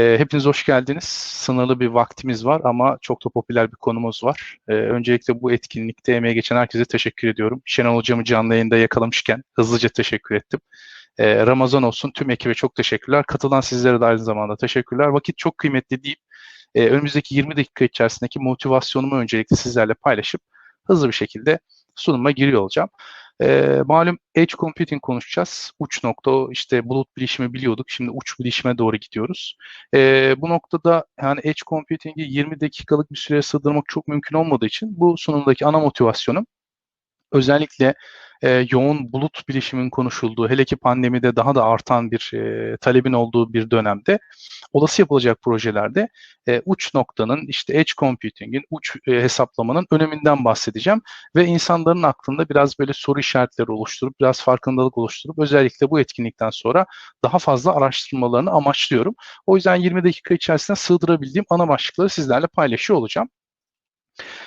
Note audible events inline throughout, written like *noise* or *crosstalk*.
E, hepiniz hoş geldiniz. Sınırlı bir vaktimiz var ama çok da popüler bir konumuz var. E, öncelikle bu etkinlikte emeğe geçen herkese teşekkür ediyorum. Şenol Hocam'ı canlı yayında yakalamışken hızlıca teşekkür ettim. E, Ramazan olsun tüm ekibe çok teşekkürler. Katılan sizlere de aynı zamanda teşekkürler. Vakit çok kıymetli deyip e, önümüzdeki 20 dakika içerisindeki motivasyonumu öncelikle sizlerle paylaşıp hızlı bir şekilde sunuma giriyor olacağım. E, malum Edge Computing konuşacağız. Uç nokta işte bulut bilişimi biliyorduk. Şimdi uç bilişime doğru gidiyoruz. E, bu noktada yani Edge Computing'i 20 dakikalık bir süreye sığdırmak çok mümkün olmadığı için bu sunumdaki ana motivasyonum özellikle e, yoğun bulut bilişimin konuşulduğu, hele ki pandemide daha da artan bir e, talebin olduğu bir dönemde olası yapılacak projelerde e, uç noktanın, işte edge computing'in, uç e, hesaplamanın öneminden bahsedeceğim ve insanların aklında biraz böyle soru işaretleri oluşturup, biraz farkındalık oluşturup özellikle bu etkinlikten sonra daha fazla araştırmalarını amaçlıyorum. O yüzden 20 dakika içerisinde sığdırabildiğim ana başlıkları sizlerle paylaşıyor olacağım.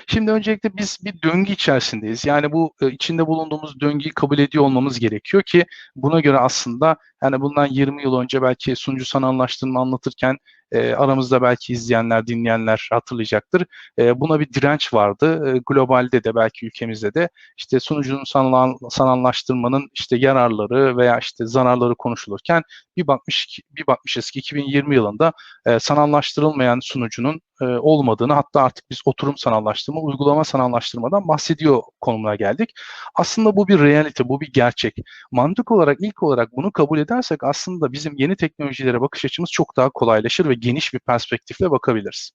Şimdi öncelikle biz bir döngü içerisindeyiz. Yani bu e, içinde bulunduğumuz döngüyü kabul ediyor olmamız gerekiyor ki buna göre aslında yani bundan 20 yıl önce belki sunucu sanallaştırma anlatırken e, aramızda belki izleyenler, dinleyenler hatırlayacaktır. E, buna bir direnç vardı. E, globalde de belki ülkemizde de işte sunucunun sanal, sanallaştırmanın işte yararları veya işte zararları konuşulurken bir bakmış bir bakmışız ki 2020 yılında e, sanallaştırılmayan sunucunun e, olmadığını hatta artık biz oturum sanallaştırma, uygulama sanallaştırmadan bahsediyor konumuna geldik. Aslında bu bir realite, bu bir gerçek. Mantık olarak ilk olarak bunu kabul edersek aslında bizim yeni teknolojilere bakış açımız çok daha kolaylaşır ve geniş bir perspektifle bakabiliriz.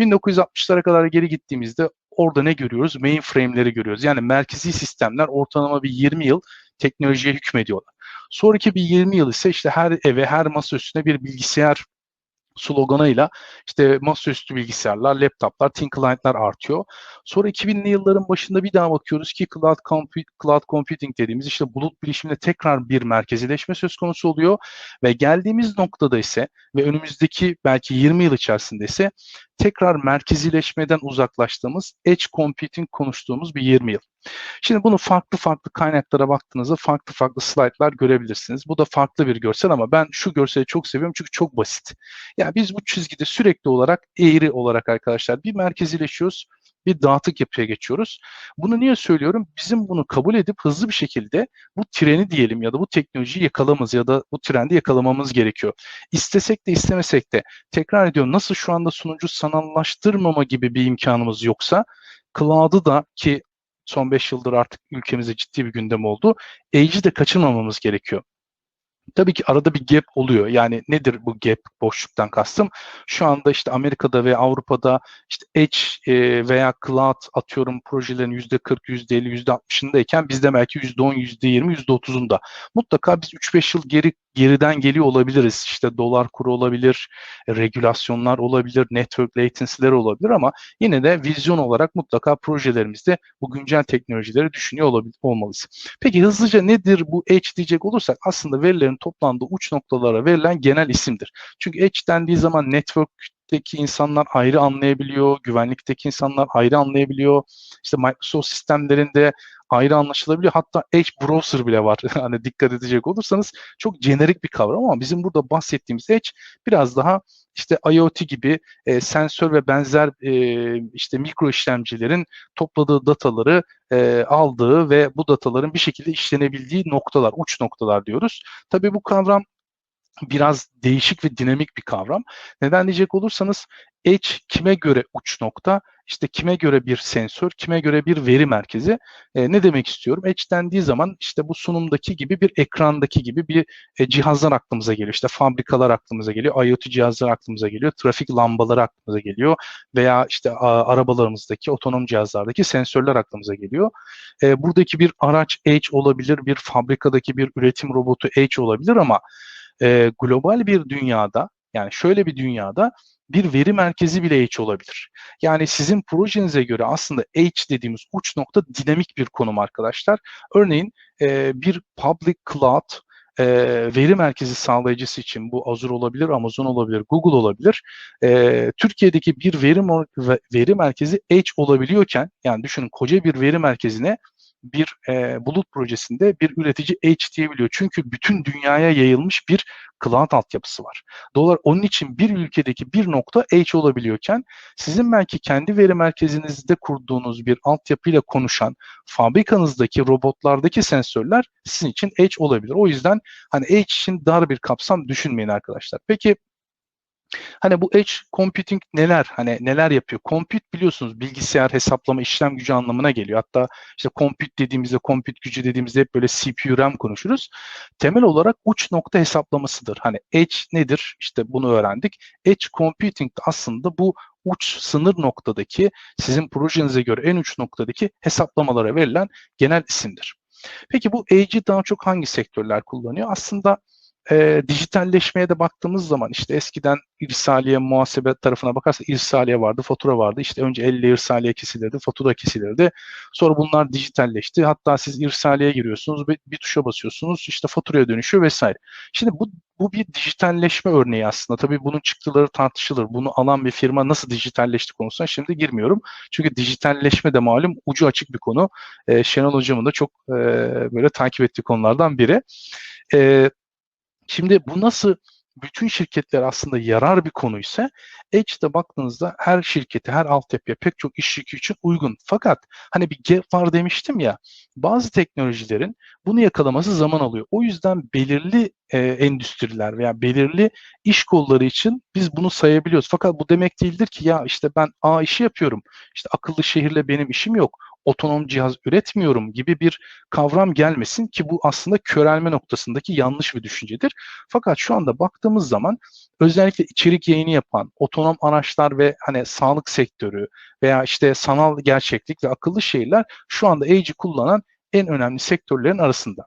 1960'lara kadar geri gittiğimizde orada ne görüyoruz? Mainframe'leri görüyoruz. Yani merkezi sistemler ortalama bir 20 yıl teknolojiye hükmediyorlar. Sonraki bir 20 yıl ise işte her eve, her masa üstüne bir bilgisayar sloganıyla işte masaüstü bilgisayarlar, laptoplar, thin client'lar artıyor. Sonra 2000'li yılların başında bir daha bakıyoruz ki cloud, compu- cloud computing dediğimiz işte bulut bilişiminde tekrar bir merkezileşme söz konusu oluyor ve geldiğimiz noktada ise ve önümüzdeki belki 20 yıl içerisinde ise tekrar merkezileşmeden uzaklaştığımız edge computing konuştuğumuz bir 20 yıl. Şimdi bunu farklı farklı kaynaklara baktığınızda farklı farklı slaytlar görebilirsiniz. Bu da farklı bir görsel ama ben şu görseli çok seviyorum çünkü çok basit. Yani biz bu çizgide sürekli olarak eğri olarak arkadaşlar bir merkezileşiyoruz bir dağıtık yapıya geçiyoruz. Bunu niye söylüyorum? Bizim bunu kabul edip hızlı bir şekilde bu treni diyelim ya da bu teknolojiyi yakalamamız ya da bu trendi yakalamamız gerekiyor. İstesek de istemesek de tekrar ediyorum nasıl şu anda sunucu sanallaştırmama gibi bir imkanımız yoksa cloud'u da ki son 5 yıldır artık ülkemizde ciddi bir gündem oldu. Edge'i de kaçırmamamız gerekiyor. Tabii ki arada bir gap oluyor. Yani nedir bu gap boşluktan kastım? Şu anda işte Amerika'da ve Avrupa'da işte Edge e, veya Cloud atıyorum projelerin %40, %50, %60'ındayken bizde belki %10, %20, %30'unda. Mutlaka biz 3-5 yıl geri geriden geliyor olabiliriz. İşte dolar kuru olabilir, regülasyonlar olabilir, network latency'ler olabilir ama yine de vizyon olarak mutlaka projelerimizde bu güncel teknolojileri düşünüyor olmalıyız. Peki hızlıca nedir bu Edge diyecek olursak aslında verilerin toplandığı uç noktalara verilen genel isimdir. Çünkü Edge dendiği zaman network güvenlikteki insanlar ayrı anlayabiliyor, güvenlikteki insanlar ayrı anlayabiliyor. İşte Microsoft sistemlerinde ayrı anlaşılabiliyor. Hatta Edge Browser bile var. *laughs* hani dikkat edecek olursanız çok jenerik bir kavram ama bizim burada bahsettiğimiz Edge biraz daha işte IoT gibi e, sensör ve benzer e, işte mikro işlemcilerin topladığı dataları e, aldığı ve bu dataların bir şekilde işlenebildiği noktalar, uç noktalar diyoruz. Tabii bu kavram biraz değişik ve dinamik bir kavram. Neden diyecek olursanız Edge kime göre uç nokta, işte kime göre bir sensör, kime göre bir veri merkezi. E, ne demek istiyorum? Edge dendiği zaman işte bu sunumdaki gibi bir ekrandaki gibi bir e, cihazlar aklımıza geliyor. İşte fabrikalar aklımıza geliyor, IoT cihazlar aklımıza geliyor, trafik lambaları aklımıza geliyor veya işte a, arabalarımızdaki otonom cihazlardaki sensörler aklımıza geliyor. E, buradaki bir araç Edge olabilir, bir fabrikadaki bir üretim robotu Edge olabilir ama e, global bir dünyada yani şöyle bir dünyada bir veri merkezi bile H olabilir. Yani sizin projenize göre aslında H dediğimiz uç nokta dinamik bir konum arkadaşlar. Örneğin e, bir public cloud e, veri merkezi sağlayıcısı için bu Azure olabilir, Amazon olabilir, Google olabilir. E, Türkiye'deki bir veri veri merkezi H olabiliyorken yani düşünün koca bir veri merkezine bir e, bulut projesinde bir üretici Edge diyebiliyor. Çünkü bütün dünyaya yayılmış bir cloud altyapısı var. Dolar onun için bir ülkedeki bir nokta Edge olabiliyorken sizin belki kendi veri merkezinizde kurduğunuz bir altyapıyla konuşan fabrikanızdaki robotlardaki sensörler sizin için Edge olabilir. O yüzden hani Edge için dar bir kapsam düşünmeyin arkadaşlar. Peki Hani bu edge computing neler hani neler yapıyor? Compute biliyorsunuz bilgisayar hesaplama işlem gücü anlamına geliyor. Hatta işte compute dediğimizde compute gücü dediğimizde hep böyle CPU RAM konuşuruz. Temel olarak uç nokta hesaplamasıdır. Hani edge nedir? İşte bunu öğrendik. Edge computing aslında bu uç sınır noktadaki sizin projenize göre en uç noktadaki hesaplamalara verilen genel isimdir. Peki bu edge'i daha çok hangi sektörler kullanıyor? Aslında e, dijitalleşmeye de baktığımız zaman işte eskiden irsaliye muhasebe tarafına bakarsa irsaliye vardı, fatura vardı. İşte önce elle irsaliye kesilirdi, fatura kesilirdi. Sonra bunlar dijitalleşti. Hatta siz irsaliye giriyorsunuz, bir, bir tuşa basıyorsunuz, işte faturaya dönüşüyor vesaire. Şimdi bu bu bir dijitalleşme örneği aslında. Tabii bunun çıktıları tartışılır. Bunu alan bir firma nasıl dijitalleşti konusuna şimdi girmiyorum. Çünkü dijitalleşme de malum ucu açık bir konu. E, Şenol Hocam'ın da çok e, böyle takip ettiği konulardan biri. E, Şimdi bu nasıl bütün şirketler aslında yarar bir konuysa Edge'de baktığınızda her şirkete, her altyapıya pek çok iş yükü için uygun. Fakat hani bir gap var demiştim ya bazı teknolojilerin bunu yakalaması zaman alıyor. O yüzden belirli e, endüstriler veya belirli iş kolları için biz bunu sayabiliyoruz. Fakat bu demek değildir ki ya işte ben A işi yapıyorum. İşte akıllı şehirle benim işim yok otonom cihaz üretmiyorum gibi bir kavram gelmesin ki bu aslında körelme noktasındaki yanlış bir düşüncedir. Fakat şu anda baktığımız zaman özellikle içerik yayını yapan otonom araçlar ve hani sağlık sektörü veya işte sanal gerçeklik ve akıllı şehirler şu anda AGI kullanan en önemli sektörlerin arasında.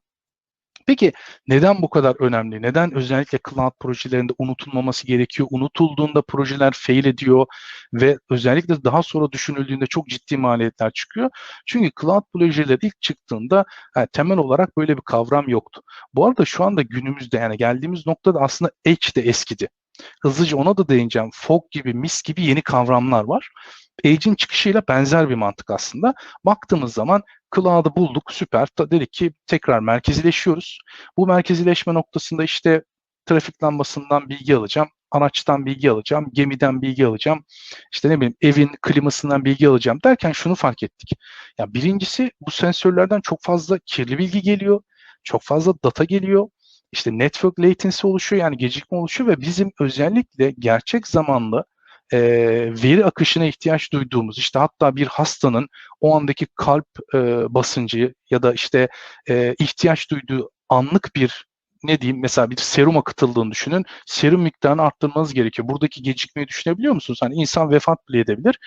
Peki neden bu kadar önemli? Neden özellikle cloud projelerinde unutulmaması gerekiyor? Unutulduğunda projeler fail ediyor ve özellikle daha sonra düşünüldüğünde çok ciddi maliyetler çıkıyor. Çünkü cloud projeler ilk çıktığında yani temel olarak böyle bir kavram yoktu. Bu arada şu anda günümüzde yani geldiğimiz noktada aslında Edge de eskidi. Hızlıca ona da değineceğim. Fog gibi, MIS gibi yeni kavramlar var. Edge'in çıkışıyla benzer bir mantık aslında. Baktığımız zaman Cloud'ı bulduk, süper. Dedik ki tekrar merkezileşiyoruz. Bu merkezileşme noktasında işte trafik lambasından bilgi alacağım, araçtan bilgi alacağım, gemiden bilgi alacağım, işte ne bileyim evin klimasından bilgi alacağım derken şunu fark ettik. Ya birincisi bu sensörlerden çok fazla kirli bilgi geliyor, çok fazla data geliyor. İşte network latency oluşuyor yani gecikme oluşuyor ve bizim özellikle gerçek zamanlı e, veri akışına ihtiyaç duyduğumuz işte hatta bir hastanın o andaki kalp e, basıncı ya da işte e, ihtiyaç duyduğu anlık bir ne diyeyim mesela bir serum akıtıldığını düşünün. Serum miktarını arttırmanız gerekiyor. Buradaki gecikmeyi düşünebiliyor musunuz? Hani insan vefat bile edebilir.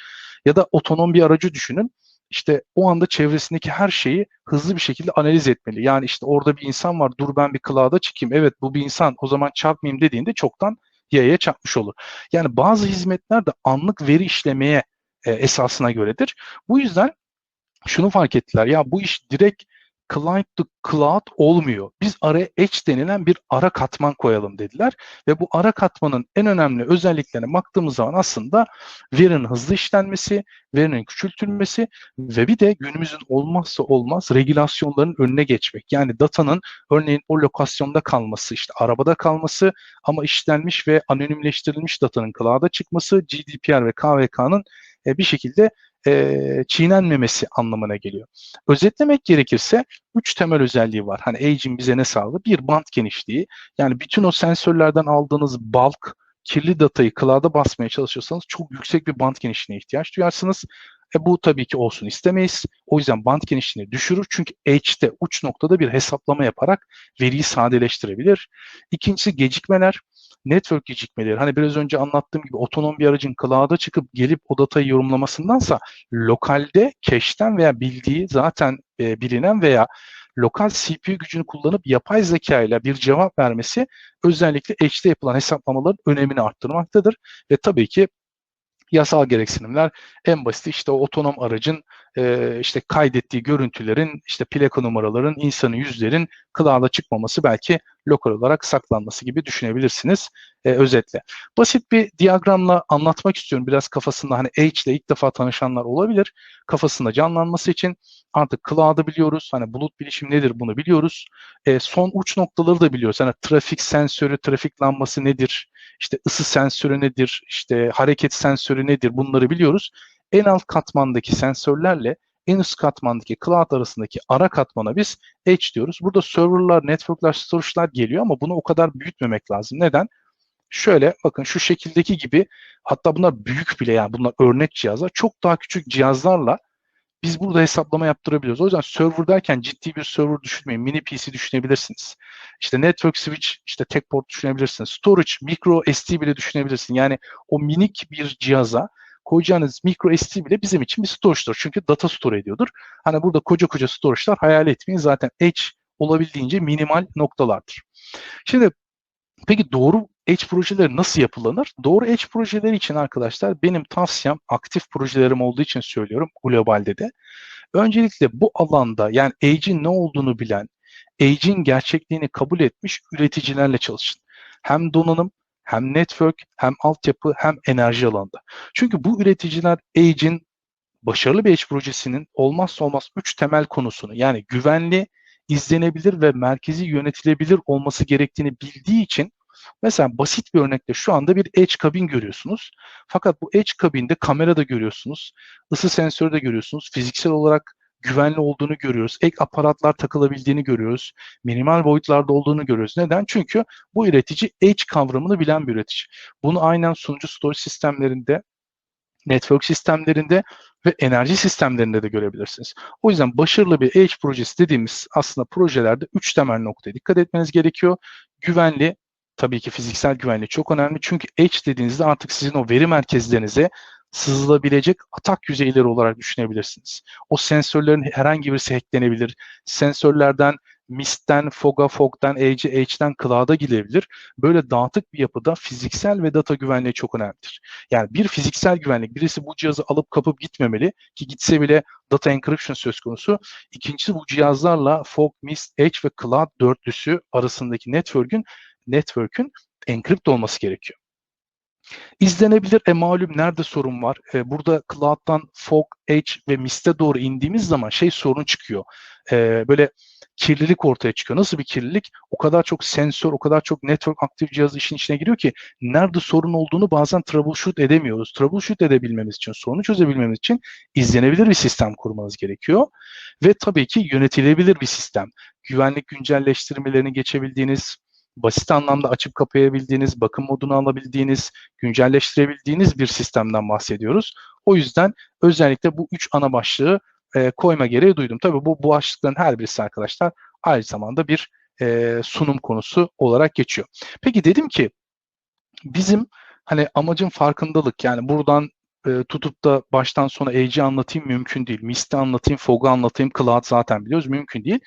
Ya da otonom bir aracı düşünün. İşte o anda çevresindeki her şeyi hızlı bir şekilde analiz etmeli. Yani işte orada bir insan var dur ben bir cloud'a çıkayım. Evet bu bir insan o zaman çarpmayayım dediğinde çoktan yaya çarpmış olur. Yani bazı hizmetler de anlık veri işlemeye e, esasına göredir. Bu yüzden şunu fark ettiler. Ya bu iş direkt client to cloud olmuyor. Biz araya edge denilen bir ara katman koyalım dediler. Ve bu ara katmanın en önemli özelliklerine baktığımız zaman aslında verinin hızlı işlenmesi, verinin küçültülmesi ve bir de günümüzün olmazsa olmaz regülasyonların önüne geçmek. Yani datanın örneğin o lokasyonda kalması, işte arabada kalması ama işlenmiş ve anonimleştirilmiş datanın cloud'a çıkması, GDPR ve KVK'nın e, bir şekilde e, çiğnenmemesi anlamına geliyor. Özetlemek gerekirse üç temel özelliği var. Hani Age'in bize ne sağladı? Bir, band genişliği. Yani bütün o sensörlerden aldığınız bulk, kirli datayı cloud'a basmaya çalışırsanız çok yüksek bir band genişliğine ihtiyaç duyarsınız. E bu tabii ki olsun istemeyiz. O yüzden band genişliğini düşürür. Çünkü Edge'de uç noktada bir hesaplama yaparak veriyi sadeleştirebilir. İkincisi gecikmeler network gecikmeleri, hani biraz önce anlattığım gibi otonom bir aracın cloud'a çıkıp gelip o datayı yorumlamasındansa lokalde cache'ten veya bildiği zaten e, bilinen veya lokal CPU gücünü kullanıp yapay zeka ile bir cevap vermesi özellikle Edge'de yapılan hesaplamaların önemini arttırmaktadır. Ve tabii ki yasal gereksinimler en basit işte o otonom aracın e, işte kaydettiği görüntülerin, işte plaka numaraların, insanın yüzlerin cloud'a çıkmaması belki lokal olarak saklanması gibi düşünebilirsiniz e, özetle. Basit bir diyagramla anlatmak istiyorum. Biraz kafasında hani H ile ilk defa tanışanlar olabilir. Kafasında canlanması için artık cloud'ı biliyoruz. Hani bulut bilişim nedir bunu biliyoruz. E, son uç noktaları da biliyoruz. Hani trafik sensörü, trafik lambası nedir? İşte ısı sensörü nedir? İşte hareket sensörü nedir? Bunları biliyoruz. En alt katmandaki sensörlerle en üst katmandaki cloud arasındaki ara katmana biz edge diyoruz. Burada serverlar, networklar, storage'lar geliyor ama bunu o kadar büyütmemek lazım. Neden? Şöyle bakın şu şekildeki gibi hatta bunlar büyük bile yani bunlar örnek cihazlar. Çok daha küçük cihazlarla biz burada hesaplama yaptırabiliyoruz. O yüzden server derken ciddi bir server düşünmeyin. Mini PC düşünebilirsiniz. İşte network switch, işte tek port düşünebilirsiniz. Storage, micro SD bile düşünebilirsiniz. Yani o minik bir cihaza koyacağınız micro SD bile bizim için bir storage'dır. Çünkü data store ediyordur. Hani burada koca koca storage'lar hayal etmeyin. Zaten edge olabildiğince minimal noktalardır. Şimdi peki doğru Edge projeleri nasıl yapılanır? Doğru Edge projeleri için arkadaşlar benim tavsiyem aktif projelerim olduğu için söylüyorum globalde de. Öncelikle bu alanda yani Edge'in ne olduğunu bilen, Edge'in gerçekliğini kabul etmiş üreticilerle çalışın. Hem donanım hem network, hem altyapı, hem enerji alanında. Çünkü bu üreticiler Edge'in başarılı bir Edge projesinin olmazsa olmaz üç temel konusunu yani güvenli, izlenebilir ve merkezi yönetilebilir olması gerektiğini bildiği için Mesela basit bir örnekte şu anda bir edge kabin görüyorsunuz. Fakat bu edge kabinde kamera da görüyorsunuz. ısı sensörü de görüyorsunuz. Fiziksel olarak güvenli olduğunu görüyoruz. Ek aparatlar takılabildiğini görüyoruz. Minimal boyutlarda olduğunu görüyoruz. Neden? Çünkü bu üretici edge kavramını bilen bir üretici. Bunu aynen sunucu storage sistemlerinde, network sistemlerinde ve enerji sistemlerinde de görebilirsiniz. O yüzden başarılı bir edge projesi dediğimiz aslında projelerde üç temel noktaya dikkat etmeniz gerekiyor. Güvenli, tabii ki fiziksel güvenlik çok önemli. Çünkü edge dediğinizde artık sizin o veri merkezlerinize sızılabilecek atak yüzeyleri olarak düşünebilirsiniz. O sensörlerin herhangi birisi hacklenebilir. Sensörlerden Mist'ten, Fog'a, Fog'dan, Edge'den Cloud'a gidebilir. Böyle dağıtık bir yapıda fiziksel ve data güvenliği çok önemlidir. Yani bir fiziksel güvenlik, birisi bu cihazı alıp kapıp gitmemeli ki gitse bile data encryption söz konusu. İkincisi bu cihazlarla Fog, Mist, Edge ve Cloud dörtlüsü arasındaki network'ün network'ün encrypt olması gerekiyor. İzlenebilir. E malum nerede sorun var? E, burada Cloud'dan Fog, Edge ve Mist'e doğru indiğimiz zaman şey sorun çıkıyor. E, böyle kirlilik ortaya çıkıyor. Nasıl bir kirlilik? O kadar çok sensör, o kadar çok network aktif cihaz işin içine giriyor ki nerede sorun olduğunu bazen troubleshoot edemiyoruz. Troubleshoot edebilmemiz için, sorunu çözebilmemiz için izlenebilir bir sistem kurmanız gerekiyor. Ve tabii ki yönetilebilir bir sistem. Güvenlik güncelleştirmelerini geçebildiğiniz, basit anlamda açıp kapayabildiğiniz, bakım modunu alabildiğiniz, güncelleştirebildiğiniz bir sistemden bahsediyoruz. O yüzden özellikle bu üç ana başlığı e, koyma gereği duydum. Tabii bu, bu başlıkların her birisi arkadaşlar aynı zamanda bir e, sunum konusu olarak geçiyor. Peki dedim ki bizim hani amacın farkındalık yani buradan e, tutup da baştan sona Edge'i anlatayım mümkün değil. Mist'i anlatayım, Fog'u anlatayım, Cloud zaten biliyoruz mümkün değil.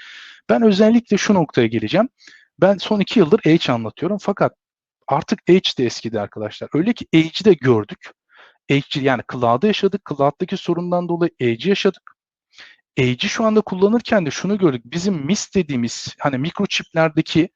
Ben özellikle şu noktaya geleceğim. Ben son iki yıldır Edge anlatıyorum fakat artık Edge de eskidi arkadaşlar. Öyle ki Edge'i de gördük. Edge yani Cloud'da yaşadık. Cloud'daki sorundan dolayı Edge'i yaşadık. Edge'i şu anda kullanırken de şunu gördük. Bizim MIS dediğimiz hani mikroçiplerdeki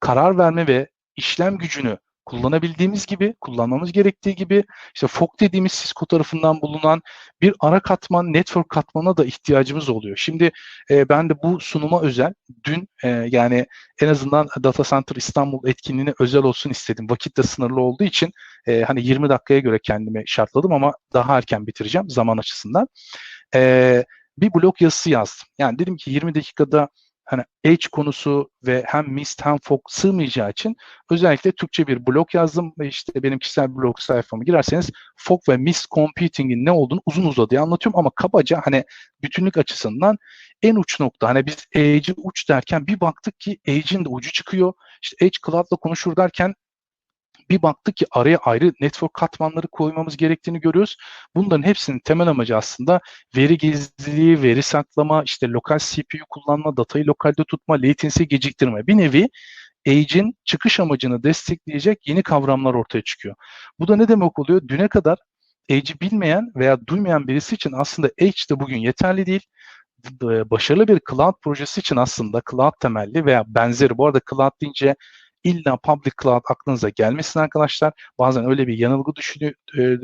karar verme ve işlem gücünü kullanabildiğimiz gibi, kullanmamız gerektiği gibi işte FOG dediğimiz Cisco tarafından bulunan bir ara katman, network katmana da ihtiyacımız oluyor. Şimdi e, ben de bu sunuma özel, dün e, yani en azından Data Center İstanbul etkinliğine özel olsun istedim. Vakit de sınırlı olduğu için e, hani 20 dakikaya göre kendimi şartladım ama daha erken bitireceğim zaman açısından. E, bir blog yazısı yazdım. Yani dedim ki 20 dakikada hani Edge konusu ve hem Mist hem Fog sığmayacağı için özellikle Türkçe bir blog yazdım ve işte benim kişisel blog sayfama girerseniz Fog ve Mist Computing'in ne olduğunu uzun uzadıya anlatıyorum ama kabaca hani bütünlük açısından en uç nokta hani biz Edge'i uç derken bir baktık ki Edge'in de ucu çıkıyor. İşte Edge Cloud'la konuşur derken bir baktık ki araya ayrı network katmanları koymamız gerektiğini görüyoruz. Bunların hepsinin temel amacı aslında veri gizliliği, veri saklama, işte lokal CPU kullanma, datayı lokalde tutma, latency geciktirme. Bir nevi Edge'in çıkış amacını destekleyecek yeni kavramlar ortaya çıkıyor. Bu da ne demek oluyor? Düne kadar Edge'i bilmeyen veya duymayan birisi için aslında Edge de bugün yeterli değil. B- Başarılı bir cloud projesi için aslında cloud temelli veya benzeri. Bu arada cloud deyince illa public cloud aklınıza gelmesin arkadaşlar. Bazen öyle bir yanılgı düşünü, e,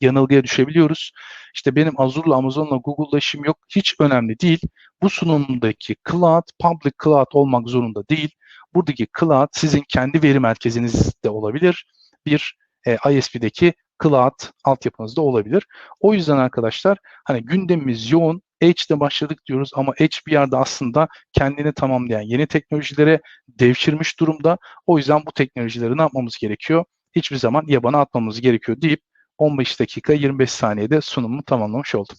yanılgıya düşebiliyoruz. İşte benim Azure'la, Amazon'la, Google'la işim yok. Hiç önemli değil. Bu sunumdaki cloud, public cloud olmak zorunda değil. Buradaki cloud sizin kendi veri merkezinizde olabilir. Bir e, ISP'deki cloud altyapınızda olabilir. O yüzden arkadaşlar hani gündemimiz yoğun. Edge'de başladık diyoruz ama Edge bir yerde aslında kendini tamamlayan yeni teknolojilere devşirmiş durumda. O yüzden bu teknolojileri ne yapmamız gerekiyor? Hiçbir zaman yabana atmamız gerekiyor deyip 15 dakika 25 saniyede sunumu tamamlamış oldum.